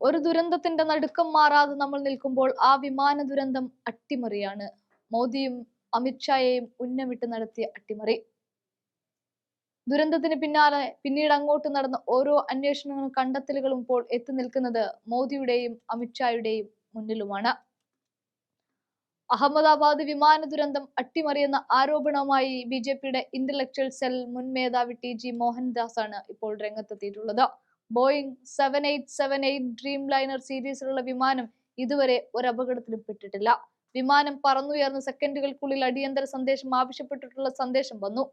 ഒരു ദുരന്തത്തിന്റെ നടുക്കം മാറാതെ നമ്മൾ നിൽക്കുമ്പോൾ ആ വിമാന ദുരന്തം അട്ടിമറിയാണ്. മോദിയും അമിത്ഷായെയും ഉന്നമിട്ട് നടത്തിയ അട്ടിമറി. ദുരന്തത്തിന് പിന്നാലെ പിന്നീട് അങ്ങോട്ട് നടന്ന ഓരോ അന്വേഷണങ്ങളും കണ്ടെത്തലുകളും ഇപ്പോൾ എത്തി നിൽക്കുന്നത് മോദിയുടെയും അമിത്ഷായുടെയും മുന്നിലുമാണ്. അഹമ്മദാബാദ് വിമാന ദുരന്തം അട്ടിമറിയെന്ന ആരോപണവുമായി ബി ജെ പിയുടെ ഇന്റലക്ച്വൽ സെൽ മുൻ മേധാവി ടി ജി മോഹൻദാസ് ആണ് ഇപ്പോൾ രംഗത്തെത്തിയിട്ടുള്ളത്. Boeing seven eight seven eight Dreamliner സീരീസിലുള്ള വിമാനം ഇതുവരെ ഒരു അപകടത്തിലും പെട്ടിട്ടില്ല. വിമാനം പറന്നുയർന്ന സെക്കൻഡുകൾക്കുള്ളിൽ അടിയന്തര സന്ദേശം ആവശ്യപ്പെട്ടിട്ടുള്ള സന്ദേശം വന്നു.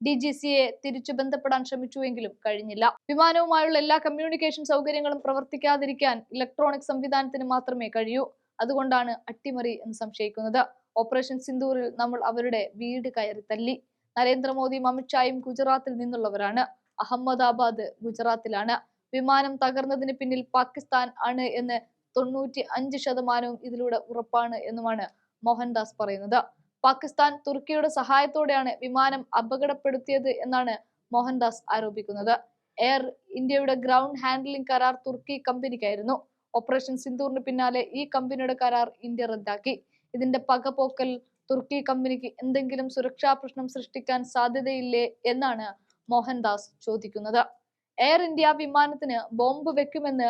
ഡി ജി സിയെ തിരിച്ചു ബന്ധപ്പെടാൻ ശ്രമിച്ചുവെങ്കിലും കഴിഞ്ഞില്ല. വിമാനവുമായുള്ള എല്ലാ കമ്മ്യൂണിക്കേഷൻ സൗകര്യങ്ങളും പ്രവർത്തിക്കാതിരിക്കാൻ ഇലക്ട്രോണിക് സംവിധാനത്തിന് മാത്രമേ കഴിയൂ. അതുകൊണ്ടാണ് അട്ടിമറി എന്ന് സംശയിക്കുന്നത്. ഓപ്പറേഷൻ സിന്ദൂറിൽ നമ്മൾ അവരുടെ വീട് കയറി തല്ലി. നരേന്ദ്രമോദിയും അമിത്ഷായും ഗുജറാത്തിൽ നിന്നുള്ളവരാണ്. അഹമ്മദാബാദ് ഗുജറാത്തിലാണ്. വിമാനം തകർന്നതിന് പിന്നിൽ പാകിസ്ഥാൻ ആണ് എന്ന് തൊണ്ണൂറ്റി അഞ്ച് ശതമാനവും ഇതിലൂടെ ഉറപ്പാണ് എന്നുമാണ് മോഹൻദാസ് പറയുന്നത്. പാകിസ്ഥാൻ തുർക്കിയുടെ സഹായത്തോടെയാണ് വിമാനം അപകടപ്പെടുത്തിയത് എന്നാണ് മോഹൻദാസ് ആരോപിക്കുന്നത്. എയർ ഇന്ത്യയുടെ ഗ്രൗണ്ട് ഹാൻഡ്ലിംഗ് കരാർ തുർക്കി കമ്പനിക്കായിരുന്നു. ഓപ്പറേഷൻ സിന്ദൂറിന് പിന്നാലെ ഈ കമ്പനിയുടെ കരാർ ഇന്ത്യ റദ്ദാക്കി. ഇതിന്റെ പകപോക്കൽ തുർക്കി കമ്പനിക്ക് എന്തെങ്കിലും സുരക്ഷാ പ്രശ്നം സൃഷ്ടിക്കാൻ സാധ്യതയില്ലേ എന്നാണ് മോഹൻദാസ് ചോദിക്കുന്നത്. എയർ ഇന്ത്യ വിമാനത്തിന് ബോംബ് വെക്കുമെന്ന്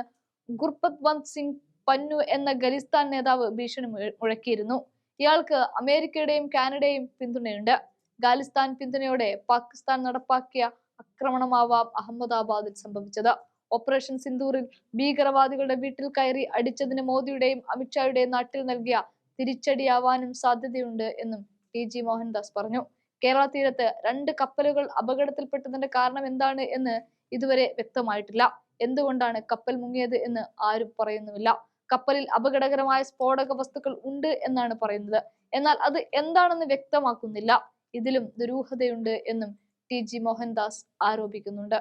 ഗുർപത്വന്ത് സിംഗ് പന്നു എന്ന ഖലിസ്ഥാൻ നേതാവ് ഭീഷണി മുഴക്കിയിരുന്നു. ഇയാൾക്ക് അമേരിക്കയുടെയും കാനഡയും പിന്തുണയുണ്ട്. ഖാലിസ്ഥാൻ പിന്തുണയോടെ പാകിസ്ഥാൻ നടപ്പാക്കിയ ആക്രമണമാവാം അഹമ്മദാബാദിൽ സംഭവിച്ചത്. ഓപ്പറേഷൻ സിന്ദൂറിൽ ഭീകരവാദികളുടെ വീട്ടിൽ കയറി അടിച്ചതിന് മോദിയുടെയും അമിത്ഷായുടെയും നാട്ടിൽ നൽകിയ തിരിച്ചടിയാവാനും സാധ്യതയുണ്ട് എന്നും ടി. ജി. മോഹൻദാസ് പറഞ്ഞു. കേരള തീരത്ത് രണ്ട് കപ്പലുകൾ അപകടത്തിൽപ്പെട്ടതിന്റെ കാരണം എന്താണ് എന്ന് ഇതുവരെ വ്യക്തമായിട്ടില്ല. എന്തുകൊണ്ടാണ് കപ്പൽ മുങ്ങിയത് എന്ന് ആരും പറയുന്നുമില്ല. കപ്പലിൽ അപകടകരമായ സ്ഫോടക വസ്തുക്കൾ ഉണ്ട് എന്നാണ് പറയുന്നത്. എന്നാൽ അത് എന്താണെന്ന് വ്യക്തമാക്കുന്നില്ല. ഇതിലും ദുരൂഹതയുണ്ട് എന്നും ടി ജി മോഹൻദാസ് ആരോപിക്കുന്നുണ്ട്.